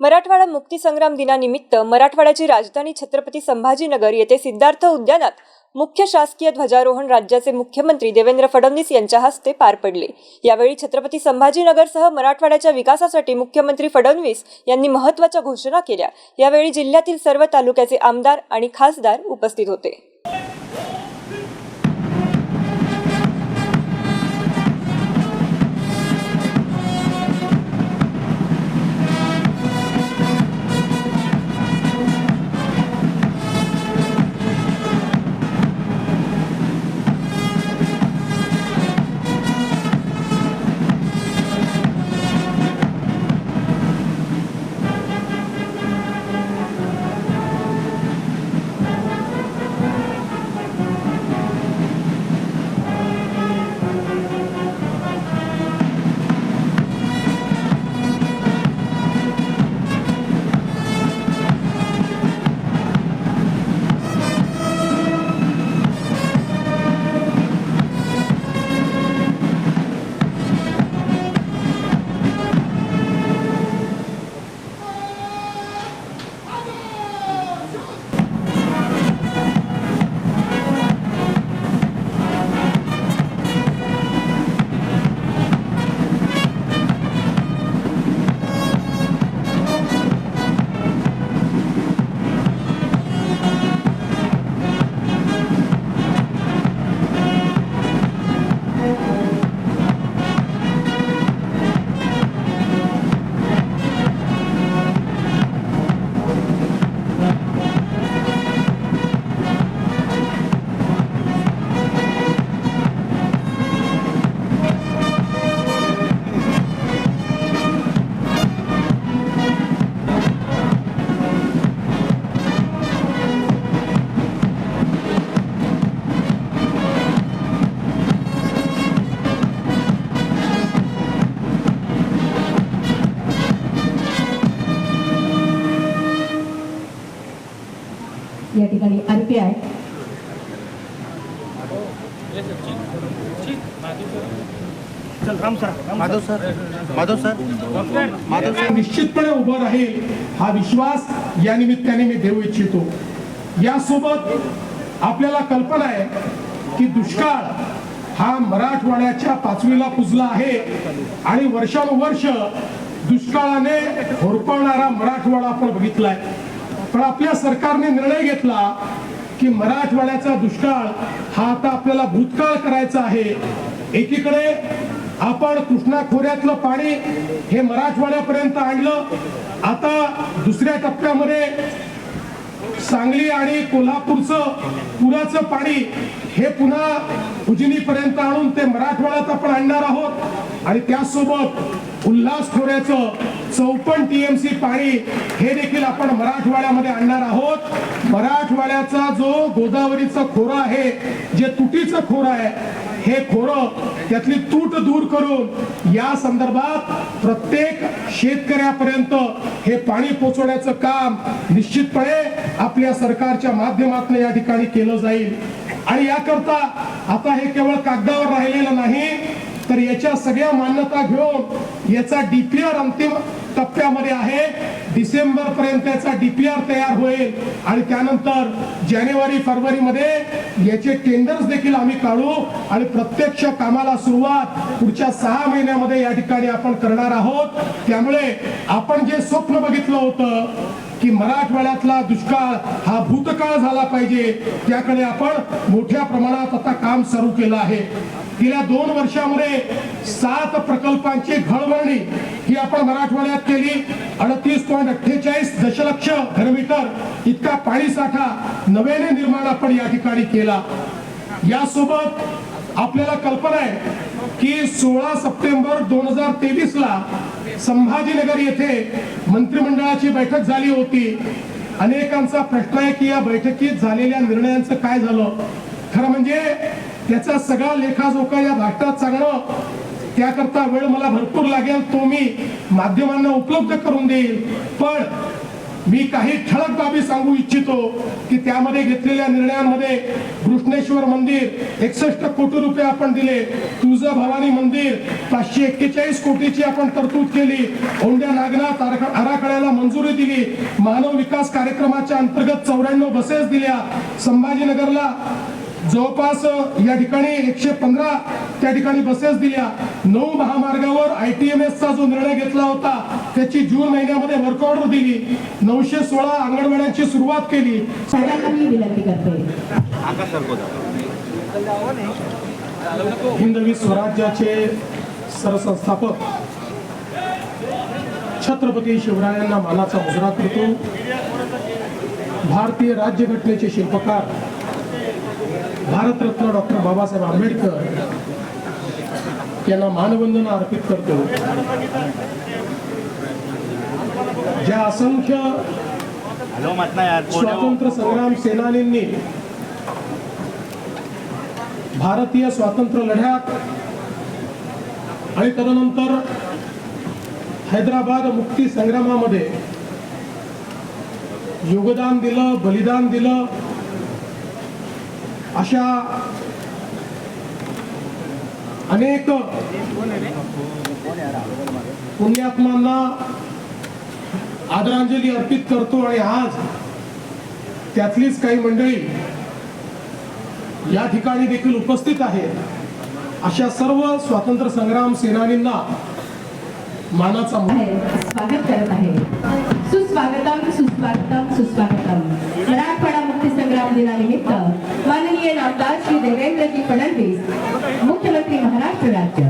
मराठवाडा मुक्तीसंग्राम दिनानिमित्त मराठवाड्याची राजधानी छत्रपती संभाजीनगर येथे सिद्धार्थ उद्यानात मुख्य शासकीय ध्वजारोहण राज्याचे मुख्यमंत्री देवेंद्र फडणवीस यांच्या हस्ते पार पडले. यावेळी छत्रपती संभाजीनगरसह मराठवाड्याच्या विकासासाठी मुख्यमंत्री फडणवीस यांनी महत्त्वाच्या घोषणा केल्या. यावेळी जिल्ह्यातील सर्व तालुक्याचे आमदार आणि खासदार उपस्थित होते. या ठिकाणी आरपी आहे चल Ram sir. Ram Madhav sir. Madhav sir. Madhav sir. निश्चितपणे उभं राहील हा विश्वास या निमित्ताने मी देऊ इच्छितो. यासोबत आपल्याला कल्पना आहे की दुष्काळ हा मराठवाड्याच्या पाचवीला पुजला आहे आणि वर्षानुवर्ष दुष्काळाने होरपळणारा मराठवाडा आपण बघितलाय. पण आपल्या सरकारने निर्णय घेतला की मराठवाड्याचा दुष्काळ हा आता आपल्याला भूतकाळ करायचा आहे. एकीकडे आपण कृष्णा खोऱ्यातलं पाणी हे मराठवाड्यापर्यंत आणलं. आता दुसऱ्या टप्प्यामध्ये सांगली आणि कोल्हापूरचं पुराचं पाणी हे पुन्हा उजनीपर्यंत आणून ते मराठवाड्यात आपण आणणार आहोत. आणि त्यासोबत उल्हास खोऱ्याचं चौपन्न टीएमसी पाणी हे देखील आपण मराठवाड्यामध्ये आणणार आहोत. मराठवाड्याचा जो गोदावरीचा खोरा आहे जे तुटीचं खोरं आहे हे खोरं त्यातली तूट दूर करून या संदर्भात प्रत्येक शेतकऱ्यापर्यंत हे पाणी पोचवण्याचं काम निश्चितपणे आपल्या सरकारच्या माध्यमातून या ठिकाणी केलं जाईल. आणि याकरता आता हे केवळ कागदावर राहिलेलं नाही तर याच्या सगळ्या मान्यता घेऊन याचा डीपीआर अंतिम टप्प्यामध्ये आहे. डिसेंबर पर्यंत डीपीआर तयार होईल. आणि त्यानंतर जानेवारी फरवरी मध्ये याचे टेंडर्स देखील आम्ही काढू. आणि प्रत्यक्ष कामाला सुरुवात पुढच्या सहा महिन्यामध्ये या ठिकाणी आपण करणार आहोत. त्यामुळे आपण जे स्वप्न बघितलं होतं की मराठवाड्यातला दुष्काळ हा भूतकाळ झाला पाहिजे. त्याकडे आपण मोठ्या प्रमाणात आता काम सुरू केलं आहे. गेल्या दोन वर्षामध्ये सात प्रकल्पांची घळवळणी ही आपण मराठवाड्यात केली. अडतीस पॉईंट अठ्ठेचाळीस दशलक्ष घनमीटर इतका पाणी साठा नव्याने निर्माण आपण या ठिकाणी केला. यासोबत आपल्याला कल्पना आहे की सोळा सप्टेंबर दोन हजार तेवीस ला संभाजीनगर येथे मंत्रिमंडळाची बैठक झाली होती. अनेकांचा प्रश्न आहे की या बैठकीत झालेल्या निर्णयांचं काय झालं? खरं म्हणजे त्याचा सगळा लेखाजोखा या भाषणात सांगणं त्याकरता वेळ मला भरपूर लागेल तो मी माध्यमांना उपलब्ध करून देईल. पण मी काही ठळक बाबी सांगू इच्छितो की त्यामध्ये घेतलेल्या निर्णयांमध्ये कृष्णेश्वर मंदिर एकसष्ट कोटी रुपये आपण दिले. तुळजा भवानी मंदिर पाचशे एक्केचाळीस कोटीची आपण तरतूद केली. औंढ्या नागनाथ आराखड्याला मंजुरी दिली. मानव विकास कार्यक्रमाच्या अंतर्गत चौऱ्याण्णव बसेस दिल्या. संभाजीनगरला जवळपास या ठिकाणी एकशे पंधरा त्या ठिकाणी बसेस दिल्या. नऊ महामार्गावर आय टी एम एसचा जो निर्णय घेतला होता त्याची जून महिन्यामध्ये वर्क ऑर्डर दिली नऊशे सोळा अंगणवाड्यांची सुरुवात केली. सगळ्यांना मी विनंती करते. हिंदवी स्वराज्याचे सरसंस्थापक छत्रपती शिवरायांना मानाचा मुजरा करतो. भारतीय राज्यघटनेचे शिल्पकार भारतरत्न डॉक्टर बाबासाहेब आंबेडकर यांना मानवंदना अर्पित करतो. ज्या असंख्य यार स्वातंत्र्य संग्राम सेनानींनी भारतीय स्वातंत्र्य लढ्यात आणि तदनंतर हैदराबाद मुक्ती संग्रामामध्ये योगदान दिलं बलिदान दिलं अशा अनेक पुण्यात्मांना आदरांजली अर्पित करतो आणि आज त्यातलीच काही मंडळी या ठिकाणी देखील उपस्थित आहेत. अशा सर्व स्वातंत्र्य संग्राम सेनानींना मानाचा मान स्वागत करत आहे. सुस्वागतम सुस्वागतम सुस्वागतम. दिनानिमित्त माननीय नामदार श्री देवेंद्रजी फडणवीस मुख्यमंत्री महाराष्ट्र राज्य.